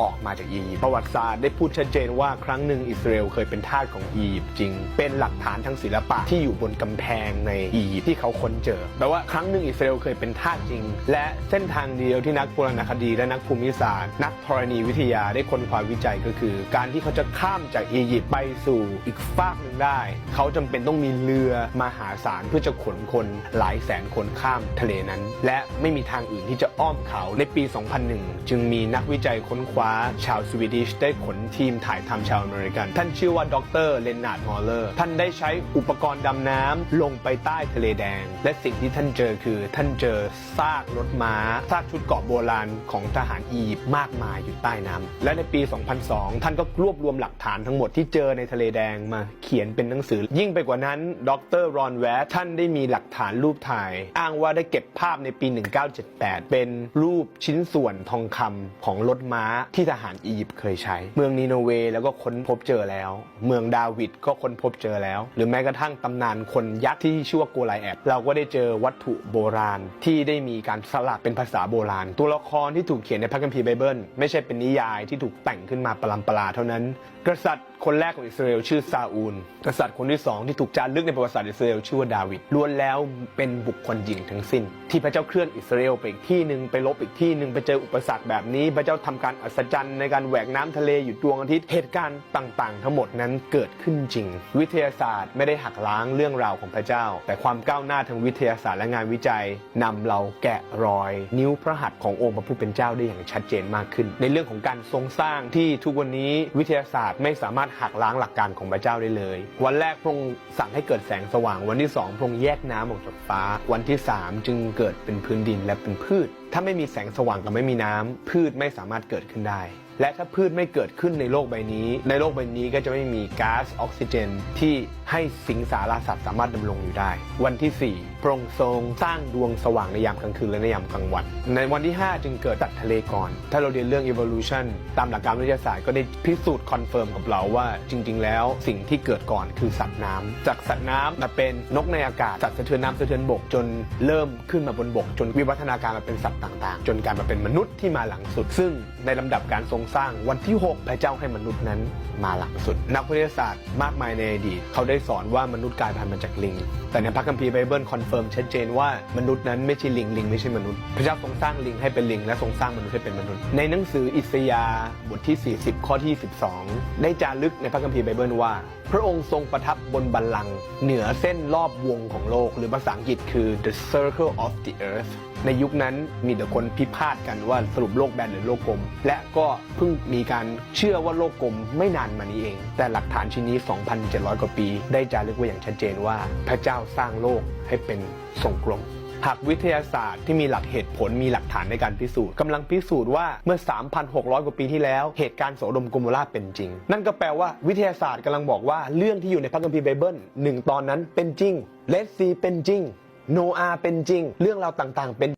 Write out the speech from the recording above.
ออกมาจากอียิปต์ประวัติศาสตร์ได้พูดชัดเจนว่าครั้งหนึ่งอิสราเอลเคยเป็นทาสของอียิปต์จริง เป็นหลักฐานทางศิลปะที่อยู่บนกำแพงในอียิปต์ที่เขาค้นเจอแปลว่าครั้งหนึ่งอิสราเอลเคยเป็นทาสจริง และเส้นทางเดียวที่นักโบราณคดีและนักภูมิศาสตร์ นักธรณีวิทยาได้ค้นคว้าวิจัยก็คือ การที่เขาจะข้ามจากอียิปต์ไปสู่อีกฟากหนึ่งได้ เขาจำเป็นต้องมีเรือมหาศาลเพื่อจะขนคนหลายแสนคนข้ามทะเลนั้น และไม่มีทางอื่นที่จะอ้อมเขาในปี 2001 จึงมีนักวิจัยค้นคว้าชาวสวีดิชได้ขนทีมถ่ายทำชาวอเมริกัน ท่านชื่อว่าดรเลนนาร์ดมอลเลอร์ ท่านได้ใช้อุปกรณ์ดำน้ำลงไปใต้ทะเลแดง และสิ่งที่ท่านเจอคือท่านเจอซากรถม้า ซากชุดเกาะโบราณของทหารอียิปต์มากมายอยู่ใต้น้ำ และในปี 2002 ท่านก็รวบรวมหลักฐานทั้งหมดที่เจอในทะเลแดงมาเขียนเป็นหนังสือ ยิ่งไปกว่านั้น ดรรอนแวท่านได้มีหลักฐานรูปถ่าย อ้างว่าได้เก็บภาพในปี 1978 เป็นรูปชิ้นส่วนทองคำของรถม้าที่ทหารอียิปต์เคยใช้ เมืองนีโนเวแล้วก็ค้นพบเจอแล้ว เมืองดาวิดก็ค้นพบเจอแล้ว หรือแม้กระทั่งตำนานคนยักษ์ที่ชื่อว่าโกไลแอบเราก็ได้เจอวัตถุโบราณที่ได้มีการสลักเป็นภาษาโบราณ ตัวละครที่ถูกเขียนในพระคัมภีร์ไบเบิลไม่ใช่เป็นนิยายที่ถูกแต่งขึ้นมาปรำปราเท่านั้น กษัตริย์คนแรกของอิสราเอลชื่อซาอูล กษัตริย์คนที่สองที่ถูกจารึกในประวัติศาสตร์อิสราเอลชื่อว่าดาวิดล้วนแล้วเป็นบุคคลหญิงทั้งสิ้น ที่พระเจ้าเคลื่อนอิสราเอลไปอีกที่หนึ่งไปลบอีกที่หนึ่งไปเจออุปสรรคแบบนี้ พระเจ้าทำการอัศจรรย์ในการแหวกน้ำทะเลอยู่ดวงอาทิตย์เหตุการณ์ต่างๆ ทั้งหมดนั้นเกิดขึ้นจริง วิทยาศาสตร์ไม่ได้หักล้างเรื่องราวของพระเจ้า แต่ความก้าวหน้าทางวิทยาศาสตร์และงานวิจัยนำเราแกะรอย นิ้วพระหัตถ์ขององค์พระผู้เป็นเจ้าได้อย่างชัดเจนมากขึ้น ในเรื่องของการทรงสร้างที่ทุกวันนี้วิทยาศาสตร์ไม่สามารถหักล้างหลักการของพระเจ้าได้เลย วันแรกพระองค์สั่งให้เกิดแสงสว่าง วันที่สองพระองค์แยกน้ำออกจากฟ้า วันที่สามจึงเกิดเป็นพื้นดินและเป็นพืช ถ้าไม่มีแสงสว่างกับไม่มีน้ำพืชไม่สามารถเกิดขึ้นได้และถ้าพืชไม่เกิดขึ้นในโลกใบนี้ ในโลกใบนี้ก็จะไม่มีก๊าซออกซิเจน ที่ให้สิงสารสัตว์สามารถดำรงอยู่ได้ วันที่ 4 พระองค์ทรงสร้างดวงสว่างในยามกลางคืนและในยามกลางวัน ในวันที่ 5 จึงเกิดตัดทะเลก่อน ถ้าเราเรียนเรื่อง evolution ตามหลักการวิทยาศาสตร์ก็ได้พิสูจน์คอนเฟิร์มกับเราว่าจริง ๆ แล้วสิ่งที่เกิดก่อนคือสัตว์น้ำจากสัตว์น้ำมาเป็นนกในอากาศสัตว์สะเทือนน้ำสะเทือนบกจนเริ่มขึ้นมาบนบก จนวิวัฒนาการมาเป็นสัตว์ต่าง ๆ จนกลายมาเป็นมนุษย์ที่มาหลังสุด ซึ่งในลำดับการทรงสร้างวันที่ 6 พระเจ้าให้มนุษย์นั้นมาหลังสุด นักวิทยาศาสตร์มากมายในอดีตเขาได้สอนว่ามนุษย์กลายพันธุ์มาจากลิง แต่ในพระคัมภีร์ไบเบิลคอนเฟิร์มชัดเจนว่ามนุษย์นั้นไม่ใช่ลิงลิงไม่ใช่มนุษย์ พระเจ้าทรงสร้างลิงให้เป็นลิง และทรงสร้างมนุษย์ให้เป็นมนุษย์ ในหนังสืออิสยาห์บทที่ 40 ข้อที่ 12 ได้จารึกในพระคัมภีร์ไบเบิลว่า พระองค์ทรงประทับบนบัลลังก์เหนือเส้นรอบวงของโลก หรือภาษาอังกฤษคือ the circle of the earth ในยุคนั้นมีแต่คนพิพาทกันว่าสรุปโลกแบนหรือโลกกลมและก็เพิ่งมีการเชื่อว่าโลกกลมไม่นานมานี้เอง แต่หลักฐานชิ้นนี้ 2,700 กว่าปี ได้จารึกไว้อย่างชัดเจนว่า พระเจ้าสร้างโลกให้เป็นทรงกลมหากวิทยาศาสตร์ที่มีหลักเหตุผลมีหลักฐานในการพิสูจน์กำลังพิสูจน์ว่าเมื่อ 3,600 กว่าปีที่แล้ว เหตุการณ์โสดมโกโมราเป็นจริง นั่นก็แปลว่าวิทยาศาสตร์กำลังบอกว่าเรื่องที่อยู่ในพระคัมภีร์ไบเบิลหนึ่งตอนนั้นเป็นจริงเลสซีเป็นจริง โนอาเป็นจริง เรื่องราวต่างๆ เป็น